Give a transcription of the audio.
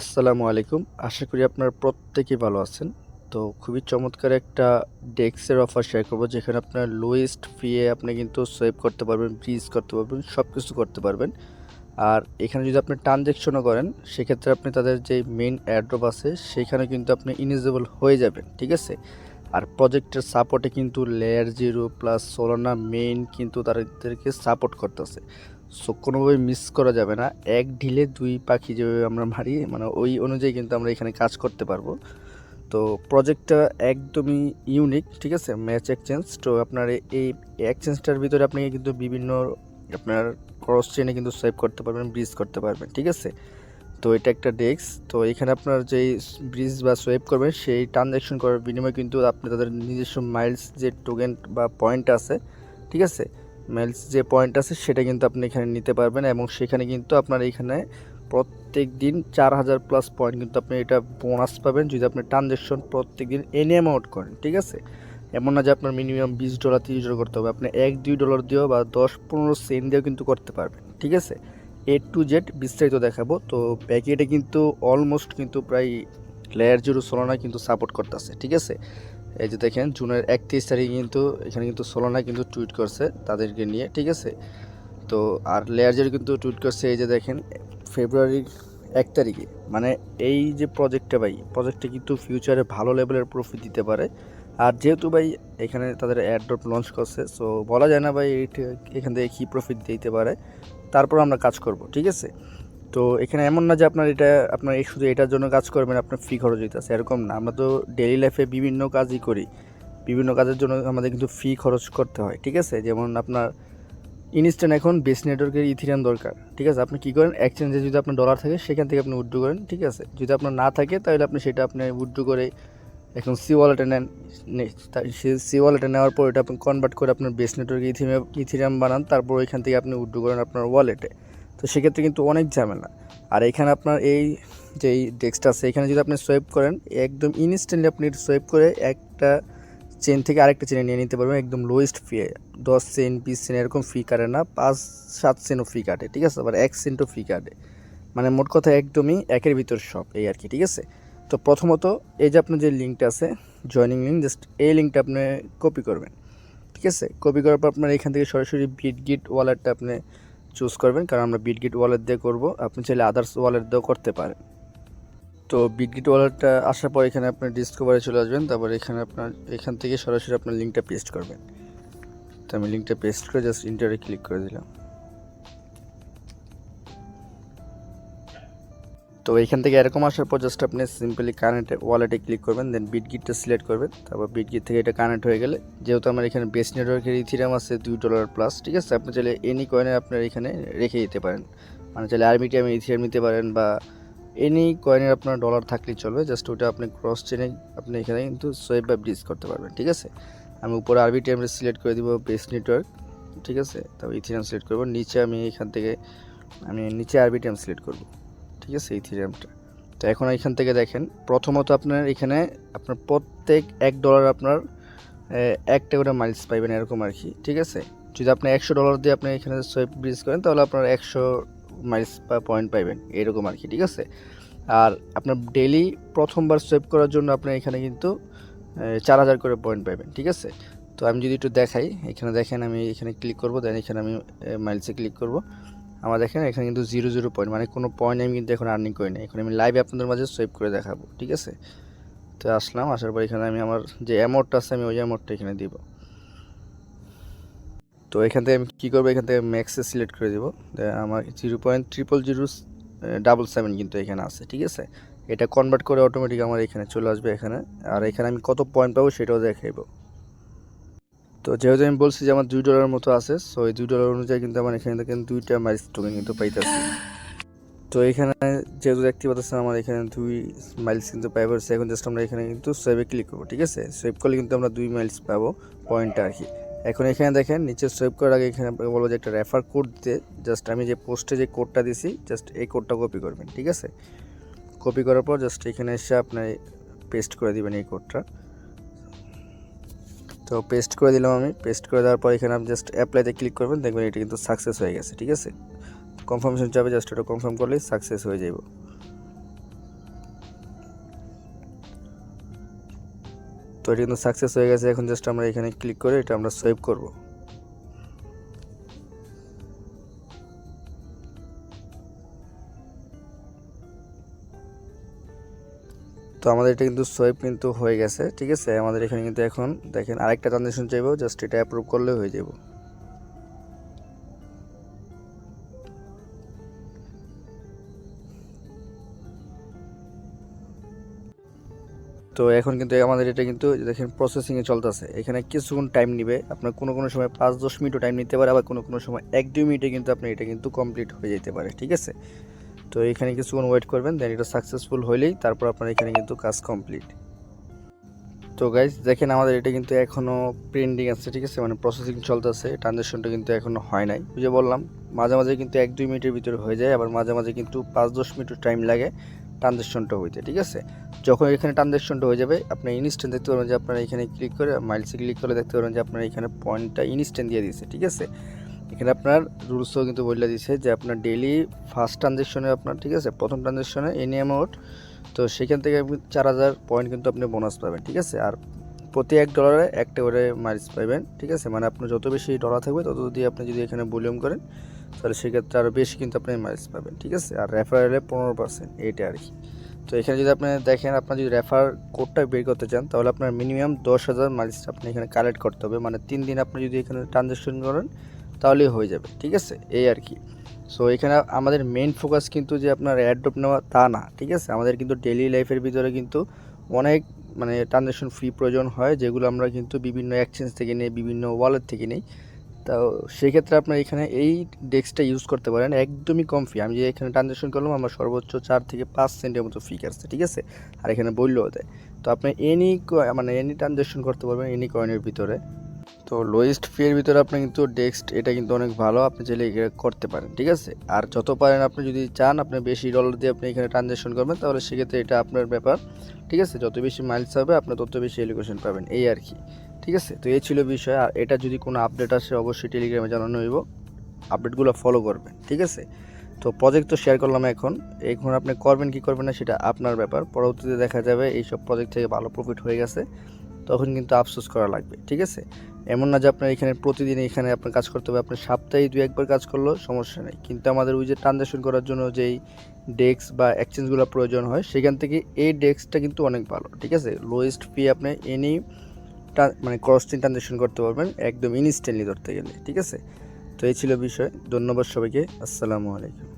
আসসালামু আলাইকুম। আশা করি আপনারা প্রত্যেকেই ভালো আছেন। তো খুবই চমৎকার একটা ডেক্সের অফার শেয়ার করব, যেখানে আপনার লোয়েস্ট ফিয়ে আপনি কিন্তু সেভ করতে পারবেন ব্রিজ করতে পারবেন সব কিছু করতে পারবেন। আর এখানে যদি আপনি ট্রানজ্যাকশনও করেন, সেক্ষেত্রে আপনি তাদের যে মেইন অ্যাড্রপ আছে, সেখানে কিন্তু আপনি ইনিজেবল হয়ে যাবেন, ঠিক আছে? আর প্রজেক্টের সাপোর্টে কিন্তু layer zero plus Solana main কিন্তু তাদেরকে সাপোর্ট করতেছে। সো কোনোভাবে মিস করা যাবে না। এক ঢিলে দুই পাখি যেভাবে আমরা মারি মানে ওই অনুযায়ী কিন্তু আমরা এখানে কাজ করতে পারব। তো প্রজেক্টটা একদমই ইউনিক ঠিক আছে? ম্যাচ এক্সচেঞ্জ তো আপনার এই এক্সচেঞ্জটার ভিতরে আপনি কিন্তু বিভিন্ন আপনার ক্রস চেনে কিন্তু সেভ করতে পারবেন ব্রিজ করতে পারবেন, ঠিক আছে? তো এটা একটা ডেস্ক তো এখানে আপনার যেই ব্রিজ বা সোয়েপ করবেন, সেই ট্রানজ্যাকশন করার বিনিময়ে কিন্তু আপনি তাদের নিজস্ব মাইলস যে টোকেন বা পয়েন্ট আছে, ঠিক আছে? মাইলস যে পয়েন্ট আছে সেটা কিন্তু আপনি এখানে নিতে পারবেন এবং সেখানে কিন্তু আপনার এখানে প্রত্যেক দিন চার হাজার প্লাস পয়েন্ট কিন্তু আপনি এটা বোনাস পাবেন যদি আপনি ট্রানজ্যাকশন প্রত্যেক দিন এনি অ্যামাউন্ট করেন, ঠিক আছে? এমন না যে আপনার মিনিমাম বিশ ডলার তিরিশ ডলার করতে হবে, আপনি এক, দুই ডলার দিয়েও বা দশ, পনেরো সেন্ট দিয়েও কিন্তু করতে পারবেন, ঠিক আছে? এ টু জেড বিস্তারিত দেখাবো, তো প্যাকেটে কিন্তু অলমোস্ট কিন্তু প্রায় লেয়ার জিরো সোলোনা কিন্তু সাপোর্ট করতেছে, ঠিক আছে? এই যে দেখেন, জুনের একত্রিশ তারিখে কিন্তু, এখানে কিন্তু সোলোনা কিন্তু টুইট করছে তাদেরকে নিয়ে, ঠিক আছে? তো আর লেয়ার জিরো কিন্তু টুইট করছে, এই যে দেখেন ফেব্রুয়ারির এক তারিখে। মানে এই যে প্রজেক্টটা ভাই প্রজেক্টটা কিন্তু ফিউচারে ভালো লেভেলের প্রফিট দিতে পারে। আর যেহেতু ভাই, এখানে তাদের অ্যাড্রপ লঞ্চ করছে সো বলা যায় না ভাই এখান থেকে কী প্রফিট দিতে পারে। তারপর আমরা কাজ করব, ঠিক আছে? তো এখানে এমন না যে আপনার এটা, আপনার এই শুধু এটার জন্য কাজ করবেন, আপনার ফি খরচ হইতেছে, এরকম না। আমরা তো ডেইলি লাইফে বিভিন্ন কাজই করি। বিভিন্ন কাজের জন্য আমাদের কিন্তু ফি খরচ করতে হয়, ঠিক আছে? যেমন আপনার ইনস্ট্যান্ট এখন বেস নেটওয়ার্কের ইথিরিয়াম দরকার, ঠিক আছে? আপনি কী করেন এক্সচেঞ্জে যদি আপনার ডলার থাকে, সেখান থেকে আপনি উইথড্র করেন, ঠিক আছে? যদি আপনার না থাকে, তাহলে আপনি সেটা আপনি উইথড্র করে এখন সি ওয়ালেটে নেন। সে সি ওয়ালেটে নেওয়ার পর এটা আপনি কনভার্ট করে আপনার বেস নেটওয়ার্কে ইথিরিয়াম ইথিরিয়াম বানান, তারপর ওইখান থেকে আপনি উইথড্র করেন আপনার ওয়ালেটে তো সেক্ষেত্রে কিন্তু অনেক ঝামেলা। আর এখানে আপনার এই যে ডেস্কটা আছে, এখানে যদি আপনি সোয়েপ করেন, একদম ইনস্ট্যান্টলি আপনি সোয়েপ করে একটা চেন থেকে আরেকটা চেনে নিয়ে নিতে পারবেন, একদম লোয়েস্ট ফি দশ সেন্ট বিশ সেন্ট এরকম ফি কাটে না, পাঁচ, সাত সেন্টও ফি কাটে, ঠিক আছে? আবার এক সেন্টও ফি কাটে। মানে মোট কথা একদমই একের ভিতর সব, এই আর কি, ঠিক আছে? তো প্রথমত এই যে আপনার যে লিঙ্কটা আছে জয়নিং লিঙ্ক জাস্ট এই লিঙ্কটা আপনি কপি করবেন, ঠিক আছে? কপি করার পর আপনার এখান থেকে সরাসরি বিট গিট ওয়ালেটটা আপনি চুজ করবেন, কারণ আমরা বিটগিট ওয়ালেট দিয়ে করব। আপনি চাইলে আদার্স ওয়ালেট দিয়েও করতে পারেন। তো বিটগিট ওয়ালেটটা আসার পর এখানে আপনার ডিসকভারে চলে আসবেন, তারপর এখানে আপনার, এখান থেকে সরাসরি আপনার লিঙ্কটা পেস্ট করবেন। তো আমি লিঙ্কটা পেস্ট করে জাস্ট ইন্টারে ক্লিক করে দিলাম। তো এখান থেকে এরকম আসার পর জাস্ট আপনি সিম্পলি কানেক্টে ওয়ালেটে ক্লিক করবেন দেন বিটগিটটা সিলেক্ট করবেন। তারপর বিটগিট থেকে এটা কানেক্ট হয়ে গেলে, যেহেতু আমার এখানে বেস নেটওয়ার্কের ইথিরাম আছে দুই ডলার প্লাস ঠিক আছে? আপনি চাইলে এনি কয়েনে আপনার এখানে রেখে দিতে পারেন। মানে চাইলে আরবিটিএম ইথিরাম নিতে পারেন বা এনি কয়েনের আপনার ডলার থাকলেই চলবে জাস্ট ওটা আপনি ক্রস চেনে আপনি এখানে কিন্তু সোয়েব বা ব্রিজ করতে পারবেন, ঠিক আছে? আমি উপরে আরবিটিএমটা সিলেক্ট করে দিব বেস নেটওয়ার্ক ঠিক আছে? তারপর ইথিরাম সিলেক্ট করব, নিচে আমি এখান থেকে, আমি নিচে আরবিটিএম সিলেক্ট করব। ঠিক আছে এই ইথিরিয়ামটা তো এখন এখান থেকে দেখেন, প্রথমত আপনার এখানে আপনার প্রত্যেক এক ডলার আপনার একটা করে মাইলস পাইবেন এরকম আর কি, ঠিক আছে? যদি আপনি একশো ডলার দিয়ে আপনি এখানে সোয়েপ ব্রিজ করেন, তাহলে আপনার একশো মাইলস বা পয়েন্ট পাইবেন, এরকম আর কি, ঠিক আছে? আর আপনার ডেলি প্রথমবার সোয়েপ করার জন্য আপনি এখানে কিন্তু চার হাজার করে পয়েন্ট পাইবেন, ঠিক আছে? তো আমি যদি একটু দেখাই, এখানে দেখেন আমি এখানে ক্লিক করব দেন এখানে আমি মাইলসে ক্লিক করব। আমার দেখেন, এখানে কিন্তু জিরো জিরো পয়েন্ট মানে কোনো পয়েন্ট আমি কিন্তু এখন আর্নিং করি না। এখন আমি লাইভে আপনাদের মাঝে সেভ করে দেখাবো, ঠিক আছে? তো আসলাম, আসার পর এখানে আমি আমার যে অ্যামাউন্টটা আছে, আমি ওই অ্যামাউন্টটা এখানে দিব। তো এখান থেকে আমি কী করব? এখান থেকে ম্যাক্সে সিলেক্ট করে দিব। আমার zero point triple zero double seven কিন্তু এখানে আছে, ঠিক আছে? এটা কনভার্ট করে অটোমেটিক আমার এখানে চলে আসবে এখানে। আর এখানে আমি কত পয়েন্ট পাবো সেটাও দেখাইব। তো যেহেতু আমি বলছি যে আমার দুই ডলার মতো আছে সো এই দুই ডলার অনুযায়ী কিন্তু আমার এখানে দেখেন দুইটা মাইলস টোকেন কিন্তু পাইতেছি। তো এখানে যেহেতু দেখতে পাচ্ছেন আমার এখানে দুই মাইলস কিন্তু পাই পারছি এখন জাস্ট আমরা এখানে কিন্তু সেভে ক্লিক করব, ঠিক আছে? সেভ করলে কিন্তু আমরা দুই মাইলস পাবো পয়েন্টটা আর কি। এখন এখানে দেখেন, নিচে সেভ করার আগে এখানে বলব যে একটা রেফার কোড দিতে জাস্ট আমি যে পোস্টে যে কোডটা দিছি জাস্ট এই কোডটা কপি করবেন, ঠিক আছে? কপি করার পর জাস্ট এখানে এসে আপনার পেস্ট করে দিবেন এই কোডটা তো পেস্ট করে দিলাম আমি। পেস্ট করে দেওয়ার পর এখানে আপনি জাস্ট অ্যাপ্লাইতে ক্লিক করবেন, দেখবেন এটা কিন্তু সাকসেস হয়ে গেছে, ঠিক আছে? কনফার্মেশন যাবে জাস্ট ওটা কনফার্ম করলেই সাকসেস হয়ে যাব তো এটা কিন্তু সাকসেস হয়ে গেছে, এখন জাস্ট আমরা এখানে ক্লিক করে এটা আমরা সেভ করব। তো আমাদের এটা কিন্তু সোয়েব কিন্তু হয়ে গেছে, ঠিক আছে? আমাদের এখানে কিন্তু এখন দেখেন আরেকটা ট্রানজেকশন চাইব জাস্ট এটা অ্যাপ্রুভ করলে হয়ে যাব তো এখন কিন্তু আমাদের এটা কিন্তু দেখেন প্রসেসিংয়ে চলতেছে। এখানে কিছুক্ষণ টাইম নিবে, আপনার কোনো কোনো সময় পাঁচ দশ মিনিটও টাইম নিতে পারে, আবার কোনো কোনো সময় এক দুই মিনিটে কিন্তু আপনার এটা কিন্তু কমপ্লিট হয়ে যেতে পারে, ঠিক আছে? তো এখানে কিছুক্ষণ ওয়েট করবেন দেন এটা সাকসেসফুল হলেই তারপর আপনার এখানে কিন্তু কাজ কমপ্লিট তো গাইজ দেখেন আমাদের এটা কিন্তু এখনও পেন্ডিং আছে, ঠিক আছে? মানে প্রসেসিং চলতেছে ট্রানজ্যাকশনটা কিন্তু এখনও হয় নাই। বুঝে বললাম, মাঝে মাঝে কিন্তু এক দুই মিনিটের ভিতরে হয়ে যায়, আবার মাঝে মাঝে কিন্তু পাঁচ দশ মিনিট টাইম লাগে ট্রানজ্যাকশনটা হইতে, ঠিক আছে? যখন এখানে ট্রানজ্যাকশনটা হয়ে যাবে, আপনি ইনস্ট্যান্ট দেখতে পারবেন যে আপনারা এখানে ক্লিক করে মাইলসে ক্লিক করে দেখতে পারবেন যে আপনার এখানে পয়েন্টটা ইনস্ট্যান্ট দিয়ে দিয়েছে, ঠিক আছে? এখানে আপনার রুলসও কিন্তু বলে দিচ্ছে যে আপনার ডেলি ফার্স্ট ট্রানজ্যাকশনে আপনার, ঠিক আছে? প্রথম ট্রানজ্যাকশনে এনি অ্যামাউন্ট তো সেখান থেকে চার হাজার পয়েন্ট কিন্তু আপনি বোনাস পাবেন, ঠিক আছে? আর প্রতি এক ডলারে একটা করে মাইলস পাবেন ঠিক আছে? মানে আপনার যত বেশি ডলার থাকবে, তত দিয়ে আপনি যদি এখানে ভলিউম করেন, তাহলে সেক্ষেত্রে আরও বেশি কিন্তু আপনি মাইলস পাবেন, ঠিক আছে? আর রেফারেলে পনেরো পার্সেন্ট এইটা আর কি তো এখানে যদি আপনি দেখেন, আপনার যদি রেফার কোডটা বের করতে চান, তাহলে আপনার মিনিমাম দশ হাজার মাইলস আপনি এখানে কালেক্ট করতে হবে। মানে তিন দিন আপনি যদি এখানে ট্রানজ্যাকশন করেন তাহলেই হয়ে যাবে, ঠিক আছে? এই আর কি। সো এখানে আমাদের মেন ফোকাস কিন্তু যে আপনার অ্যাড্রপ নেওয়া, তা না, ঠিক আছে? আমাদের কিন্তু ডেলি লাইফের ভিতরে কিন্তু অনেক মানে ট্রানজ্যাকশন ফি প্রয়োজন হয়, যেগুলো আমরা কিন্তু বিভিন্ন এক্সচেঞ্জ থেকে নিই, বিভিন্ন ওয়ালেট থেকে নিই। তো সেক্ষেত্রে আপনার এখানে এই ডেস্কটা ইউজ করতে পারেন, একদমই কম ফি আমি যে এখানে ট্রানজ্যাকশন করলাম, আমার সর্বোচ্চ চার থেকে পাঁচ সেন্টের মতো ফি কাটছে, ঠিক আছে? আর এখানে বললেও দেয় তো আপনি এনি মানে এনি ট্রানজ্যাকশন করতে পারবেন এনি কয়েনের ভিতরে। তো লোয়েস্ট ফি এর ভিতরে আপনি কিন্তু ডেক্সট এটা কিন্তু অনেক ভালো, আপনি চাইলে করতে পারেন, ঠিক আছে? আর যত পারেন আপনি যদি চান, আপনি বেশি ডলার দিয়ে আপনি এখানে ট্রানজ্যাকশন করবেন, তাহলে সেক্ষেত্রে এটা আপনার ব্যাপার, ঠিক আছে? যত বেশি মাইলস হবে, আপনি তত বেশি এলিগেশন পাবেন, এই আর কি, ঠিক আছে? তো এই ছিল বিষয়, আর এটা যদি কোনো আপডেট আসে, অবশ্যই টেলিগ্রামে জানানো হইব আপডেটগুলো ফলো করবেন, ঠিক আছে? তো প্রজেক্ট তো শেয়ার করলাম এখন এখন আপনি করবেন কি করবেন না সেটা আপনার ব্যাপার, পরবর্তীতে দেখা যাবে, এইসব প্রজেক্ট থেকে ভালো প্রফিট হয়ে গেছে, তখন কিন্তু আফসোস করা লাগবে, ঠিক আছে? এমন না যে আপনার এখানে প্রতিদিন এখানে আপনার কাজ করতে হবে, আপনার সপ্তাহে দু একবার কাজ করলেও সমস্যা নেই। কিন্তু আমাদের ওই যে ট্রানজ্যাকশন করার জন্য যেই ডেস্ক বা এক্সচেঞ্জগুলো প্রয়োজন হয়, সেখান থেকে এই ডেস্কটা কিন্তু অনেক ভালো, ঠিক আছে? লোয়েস্ট ফি আপনি এনি মানে ক্রস চেন ট্রানজ্যাকশন করতে পারবেন, একদম ইনস্ট্যান্টলি ধরতে গেলে, ঠিক আছে? তো এই ছিল বিষয়, ধন্যবাদ সবাইকে, আসসালামু আলাইকুম।